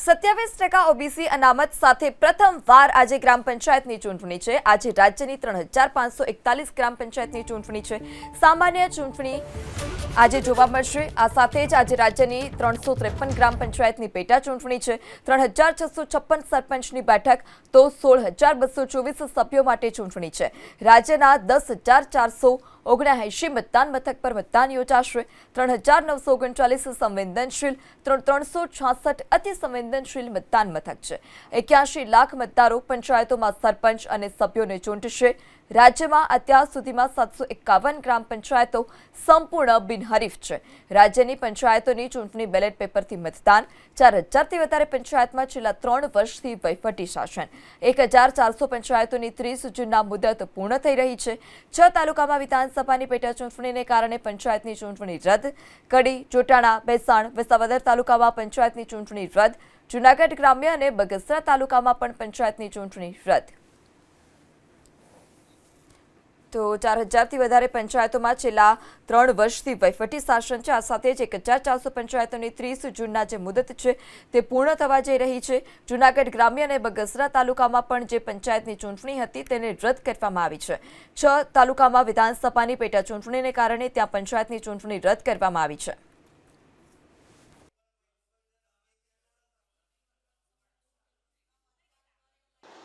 સત્યાવીસ ટકા ઓબીસી અનામત સાથે પ્રથમ વાર આજે ગ્રામ પંચાયતની ચૂંટણી છે. આજે રાજ્યની ત્રણ હજાર પાંચસો એકતાલીસ ગ્રામ પંચાયતની ચૂંટણી છે. સામાન્ય ચૂંટણી આજે જોવા મળશે. આ સાથે જ આજે રાજ્યની ત્રણસો ત્રેપન ગ્રામ પંચાયતની પેટા ચૂંટણી છે. ત્રણ હજાર છસો છપ્પન સરપંચની બેઠક તો સોળ હજાર બસો ચોવીસ સભ્યો માટે ચૂંટણી છે. રાજ્યના દસ હજાર ચારસો ઓગણએંશી મતદાન મથક પર મતદાન યોજાશે. ત્રણ હજાર નવસો ઓગણચાલીસ સંવેદનશીલ, ત્રણ ત્રણસો છાસઠ અતિ સંવેદનશીલ મતદાન મથક છે. એક્યાસી લાખ મતદારો પંચાયતોમાં સરપંચ અને સભ્યોને ચૂંટશે. રાજ્યમાં અત્યાર સુધીમાં સાતસો એકાવન ગ્રામ પંચાયતો સંપૂર્ણ બિનહરીફ છે. રાજ્યની પંચાયતોની ચૂંટણી બેલેટ પેપરથી મતદાન, ચાર હજારથી વધારે પંચાયતમાં છેલ્લા ત્રણ વર્ષથી વહીવટી શાસન. એક હજાર ચારસો પંચાયતોની ત્રીસ જૂનના મુદત પૂર્ણ થઈ રહી છે. છ તાલુકામાં વિધાનસભાની પેટા ચૂંટણીને કારણે પંચાયતની ચૂંટણી રદ. કડી જોટાણા બેસાણ વિસાવદર તાલુકામાં પંચાયતની ચૂંટણી રદ. જૂનાગઢ ગ્રામ્ય અને બગસરા તાલુકામાં પણ પંચાયતની ચૂંટણી રદ. તો ચાર હજારથી વધારે પંચાયતોમાં છેલ્લા ત્રણ વર્ષથી વહીવટી શાસન છે. આ સાથે જ એક હજાર ચારસો પંચાયતોની ત્રીસ જૂનના જે મુદત છે તે પૂર્ણ થવા જઈ રહી છે. જૂનાગઢ ગ્રામ્ય અને બગસરા તાલુકામાં પણ જે પંચાયતની ચૂંટણી હતી તેને રદ કરવામાં આવી છે. છ તાલુકામાં વિધાનસભાની પેટા ચૂંટણીને કારણે ત્યાં પંચાયતની ચૂંટણી રદ કરવામાં આવી છે.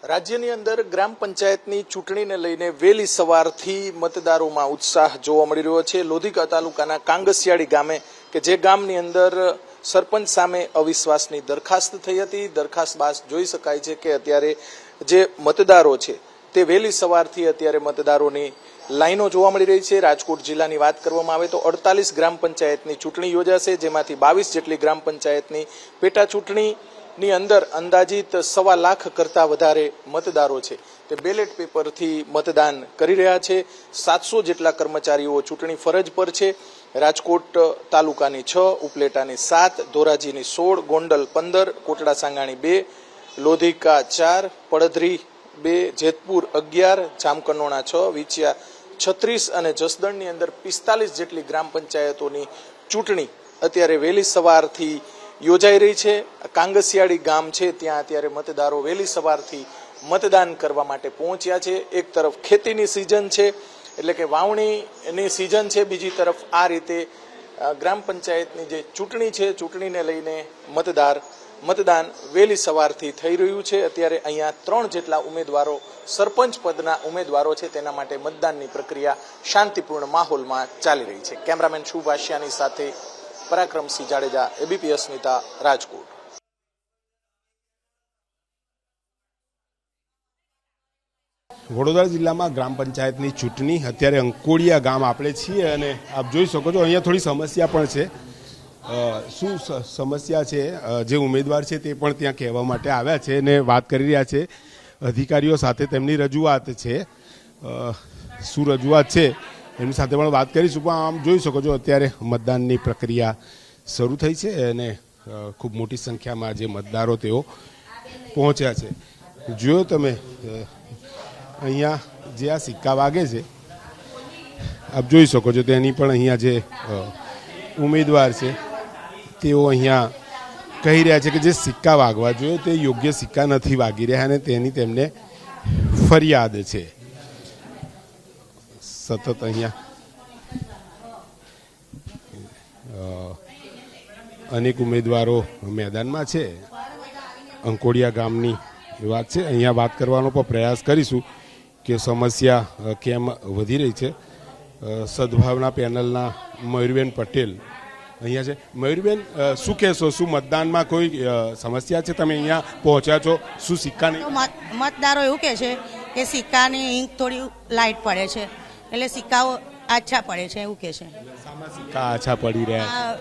રાજ્યની અંદર ગ્રામ પંચાયતની ચૂંટણીને લઈને વહેલી સવારથી મતદારોમાં ઉત્સાહ જોવા મળી રહ્યો છે. લોધિકા તાલુકાના કાંગસિયાળી ગામે, કે જે ગામની અંદર સરપંચ સામે અવિશ્વાસની દરખાસ્ત થઈ હતી. દરખાસ્ત બાદ જોઈ શકાય છે કે અત્યારે જે મતદારો છે, તે વહેલી સવારથી અત્યારે મતદારોની લાઈનો જોવા મળી રહી છે. રાજકોટ જિલ્લાની વાત કરવામાં આવે તો અડતાલીસ ગ્રામ પંચાયતની ચૂંટણી યોજાશે, જેમાંથી બાવીસ જેટલી ગ્રામ પંચાયતની પેટા ચૂંટણી ની અંદર અંદાજિત સવા લાખ કરતા વધારે મતદારો છે. તે બેલેટ પેપરથી મતદાન કરી રહ્યા છે. સાતસો જેટલા કર્મચારીઓ ચૂંટણી ફરજ પર છે. રાજકોટ તાલુકાની છ, ઉપલેટાની સાત, ધોરાજીની સોળ, ગોંડલ પંદર, કોટડા સાંગાણી બે, લોધિકા ચાર, પડધરી બે, જેતપુર અગિયાર જામકંડોણા છ, વિછિયા છત્રીસ અને જસદણની અંદર પિસ્તાલીસ જેટલી ગ્રામ પંચાયતોની ચૂંટણી અત્યારે વહેલી સવારથી યોજાઈ રહી છે. કાંગસિયાળી ગામ છે. ત્યાં અત્યારે મતદારો વહેલી સવારથી મતદાન કરવા માટે પહોંચ્યા છે. એક તરફ ખેતીની સિઝન છે, એટલે કે વાવણીની સિઝન છે. બીજી તરફ આ રીતે ગ્રામ પંચાયતની જે ચૂંટણી છે, ચૂંટણીને લઈને મતદાર, મતદાન વહેલી સવારથી થઈ રહ્યું છે. અત્યારે અહીંયા ત્રણ જેટલા ઉમેદવારો, સરપંચ પદના ઉમેદવારો છે. તેના માટે મતદાનની પ્રક્રિયા શાંતિપૂર્ણ માહોલમાં ચાલી રહી છે. કેમેરામેન શુભ આશિયાની સાથે પરાક્રમસિંહ જાડેજા એબીપી અસ્મિતા રાજકોટ. વડોદરા જિલ્લામાં ગ્રામ પંચાયતની ચૂંટણી, અત્યારે અંકોડિયા ગામ આપણે છીએ અને આપ જોઈ શકો છો, અહીંયા થોડી સમસ્યા પણ છે. શું સમસ્યા છે? જે ઉમેદવાર છે તે પણ ત્યાં કહેવા માટે આવ્યા છે અને વાત કરી રહ્યા છે. અધિકારીઓ સાથે તેમની રજૂઆત છે. શું રજૂઆત છે? એમની સાથે પણ વાત કરીશું, પણ આમ જોઈ શકો છો અત્યારે મતદાનની પ્રક્રિયા શરૂ થઈ છે અને ખૂબ મોટી સંખ્યામાં જે મતદારો તેઓ પહોંચ્યા છે. જોયો તમે અહીંયા જે આ સિક્કા વાગે છે, આપ જોઈ શકો છો તેની પણ અહીંયા જે ઉમેદવાર છે, તેઓ અહીંયા કહી રહ્યા છે કે જે સિક્કા વાગવા જોઈએ તે યોગ્ય સિક્કા નથી વાગી રહ્યા અને તેની તેમને ફરિયાદ છે. સતત અહીંયા. અનેક ઉમેદવારો મેદાનમાં છે. અંકોડિયા ગામની વાત છે. અહીંયા વાત કરવાનો પણ પ્રયાસ કરીશું કે સમસ્યા કેમ વધી રહી છે. સદભાવના પેનલના મયુરબેન પટેલ અહીંયા છે. મયુરબેન શું કહેશો? શું મતદાનમાં કોઈ સમસ્યા છે? તમે અહીંયા પહોંચ્યા છો. શું સિક્કાની મતદારો એવું કહે છે કે સિક્કાની ઇંક થોડી લાઇટ પડે છે. એટલે સિક્કાઓ આછા પડે છે એવું કહે છે. સિક્કા આછા પડી રહ્યા. આ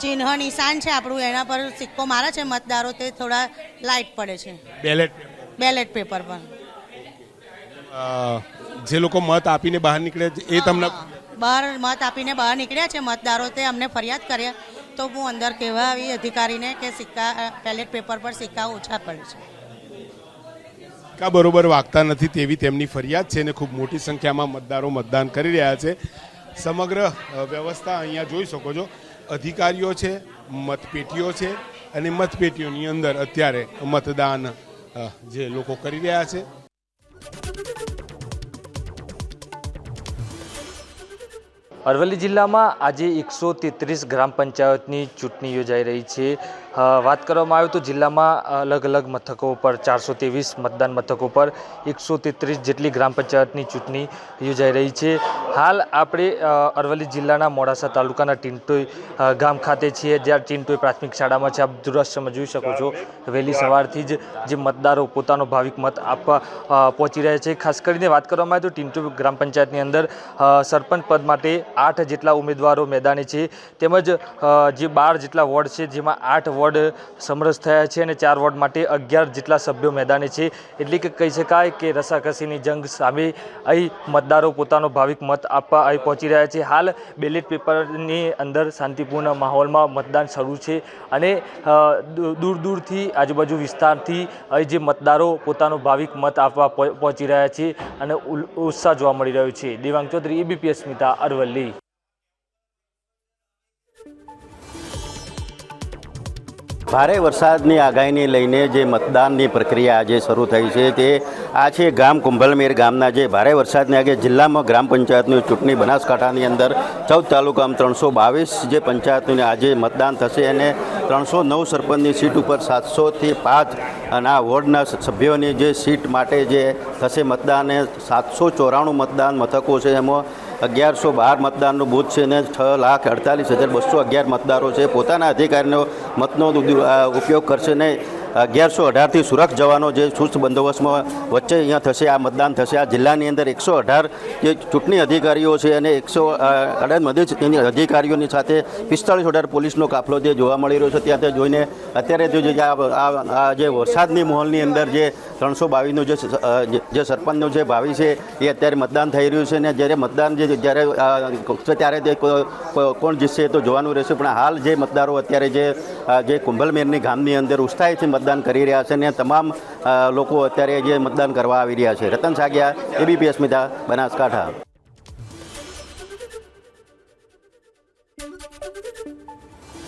ચિહ્ન નિશાન છે આપણું એના પર સિક્કો મારે છે મતદારો તે થોડા લાઇટ પડે છે. બેલેટ બેલેટ પેપર પર. અ, જે લોકો મત આપીને બહાર નીકળે છે એ તમને બહાર મત આપીને બહાર નીકળ્યા છે મતદારો તે અમને ફરિયાદ કર્યા. તો હું અંદર કહેવા આવી અધિકારીને કે સિક્કા પેલેટ પેપર પર સિક્કા ઓછા પડે છે. સિક્કા બરોબર વાગતા નથી તેવી તેમની ફરિયાદ છે અને ખૂબ મોટી સંખ્યામાં મતદારો મતદાન કરી રહ્યા છે. સમગ્ર વ્યવસ્થા અહીંયા જોઈ શકો છો. અધિકારીઓ છે, મતપેટીઓ છે અને મતપેટીઓની અંદર અત્યારે મતદાન જે લોકો કરી રહ્યા છે. અરવલ્લી જિલ્લામાં આજે એકસો તેત્રીસ ગ્રામ પંચાયતની ચૂંટણી યોજાઈ રહી છે. વાત કરવામાં આવે તો જિલ્લામાં અલગ અલગ મથકો પર ચારસો ત્રેવીસ મતદાન મથકો પર એકસો તેત્રીસ જેટલી ગ્રામ પંચાયતની ચૂંટણી યોજાઈ રહી છે. હાલ આપણે અરવલ્લી જિલ્લાના મોડાસા તાલુકાના ટિન્ટોઈ ગામ ખાતે છીએ, જ્યાં ટીંટોઈ પ્રાથમિક શાળામાં છે. આપ દૂરશ્યમાં જોઈ શકો છો. વહેલી સવારથી જ જે મતદારો પોતાનો ભાવિક મત આપવા પહોંચી રહ્યા છે. ખાસ કરીને વાત કરવામાં આવે તો ટીંટોઈ ગ્રામ પંચાયતની અંદર સરપંચ પદ માટે આઠ જેટલા ઉમેદવારો મેદાને છે. તેમજ જે બાર જેટલા વોર્ડ છે, જેમાં આઠ વોર્ડ સમરસ થયા છે અને ચાર વોર્ડ માટે અગિયાર જેટલા સભ્યો મેદાને છે. એટલે કે કહી શકાય કે રસાકસીની જંગ સામે અહીં મતદારો પોતાનો ભાવિક મત આપવા અહીં પહોંચી રહ્યા છે. હાલ બેલેટ પેપરની અંદર શાંતિપૂર્ણ માહોલમાં મતદાન શરૂ છે અને દૂર દૂર દૂરથી આજુબાજુ વિસ્તારથી અહીં જે મતદારો પોતાનો ભાવિક મત આપવા પહોં- પહોંચી રહ્યા છે અને ઉત્સાહ જોવા મળી રહ્યો છે. દેવાંગ ચૌધરી, એબીપી સ્મિતા અરવલ્લી. ભારે વરસાદની આગાહીને લઈને જે મતદાનની પ્રક્રિયા આજે શરૂ થઈ છે તે આ છે ગામ કુંભલમેર ગામના જે ભારે વરસાદની આગે જિલ્લામાં ગ્રામ પંચાયતની ચૂંટણી બનાસકાંઠાની અંદર ચૌદ તાલુકામાં ત્રણસો બાવીસ જે પંચાયતોને આજે મતદાન થશે અને ત્રણસો નવ સરપંચની સીટ ઉપર સાતસોથી પાંચ અને આ વોર્ડના સભ્યોની જે સીટ માટે જે થશે મતદાન એ સાતસો ચોરાણું મતદાન મથકો છે. એમાં અગિયારસો બાર મતદાનનું બૂથ છે ને છ લાખ અડતાલીસ હજાર બસો અગિયાર મતદારો છે. પોતાના અધિકારીનો મતનો ઉપયોગ કરશે નહીં. અગિયારસો અઢારથી સુરક્ષ જવાનો જે ચુસ્ત બંદોબસ્તમાં વચ્ચે અહીંયા થશે, આ મતદાન થશે. આ જિલ્લાની અંદર એકસો અઢાર જે ચૂંટણી અધિકારીઓ છે અને એકસો અઢાર મધ્ય અધિકારીઓની સાથે પિસ્તાળીસ અઢાર પોલીસનો કાફલો જે જોવા મળી રહ્યો છે. ત્યાં તે જોઈને અત્યારે જો આ જે વરસાદની માહોલની અંદર જે ત્રણસો બાવીસનું જે સરપંચનો જે- ભાવિ છે, એ અત્યારે મતદાન થઈ રહ્યું છે અને જ્યારે મતદાન જે જ્યારે ત્યારે તે કોણ જીતશે તો જોવાનું રહેશે. પણ હાલ જે મતદારો અત્યારે જે જે કુંભલમેરની ગામની અંદર ઉત્સાહીથી મતદાન કરી રહ્યા છે અને તમામ લોકો અત્યારે જે મતદાન કરવા આવી રહ્યા છે. રતન સાગિયા એબીપી અસ્મિતા બનાસકાંઠા.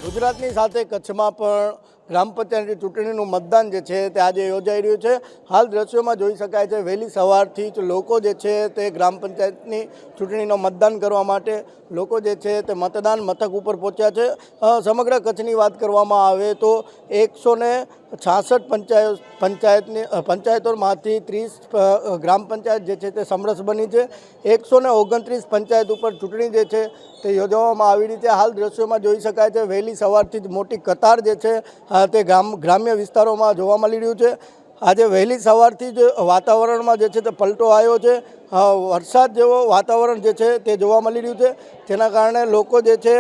ગુજરાતની સાથે કચ્છમાં પણ ગ્રામ પંચાયતની ચૂંટણીનું મતદાન જે છે તે આજે યોજાઈ રહ્યું છે. હાલ દ્રશ્યોમાં જોઈ શકાય છે, વહેલી સવારથી જ લોકો જે છે તે ગ્રામ પંચાયતની ચૂંટણીનો મતદાન કરવા માટે લોકો જે છે તે મતદાન મથક ઉપર પહોંચ્યા છે. સમગ્ર કચ્છની વાત કરવામાં આવે તો એકસો ને છાસઠ પંચાયત પંચાયતની પંચાયતોમાંથી ત્રીસ ગ્રામ પંચાયત જે છે તે સમરસ બની છે. એકસો ને ઓગણત્રીસ પંચાયત ઉપર ચૂંટણી જે છે તે યોજવામાં આવી રીતે હાલ દ્રશ્યોમાં જોઈ શકાય છે, વહેલી સવારથી જ મોટી કતાર જે છે તે ગ્રામ, ગ્રામ્ય વિસ્તારોમાં જોવા મળી રહ્યું છે. આજે વહેલી સવારથી જ વાતાવરણમાં જે છે તે પલટો આવ્યો છે. વરસાદ જેવો વાતાવરણ જે છે તે જોવા મળી રહ્યું છે. તેના કારણે લોકો જે છે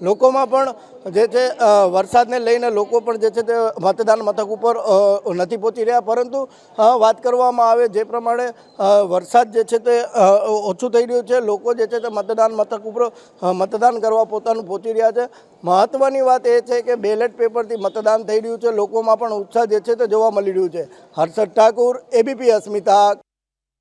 લોકોમાં પણ જે છે વરસાદને લઈને લોકો પણ જે છે તે મતદાન મથક ઉપર નથી પહોંચી રહ્યા. પરંતુ વાત કરવામાં આવે જે પ્રમાણે વરસાદ જે છે તે ઓછું થઈ રહ્યું છે. લોકો જે છે તે મતદાન મથક ઉપર મતદાન કરવા પોતાનું પહોંચી રહ્યા છે. મહત્વની વાત એ છે કે બેલેટ પેપરથી મતદાન થઈ રહ્યું છે. લોકોમાં પણ ઉત્સાહ જે છે તે જોવા મળી રહ્યું છે. હર્ષદ ઠાકુર, એબીપી અસ્મિતા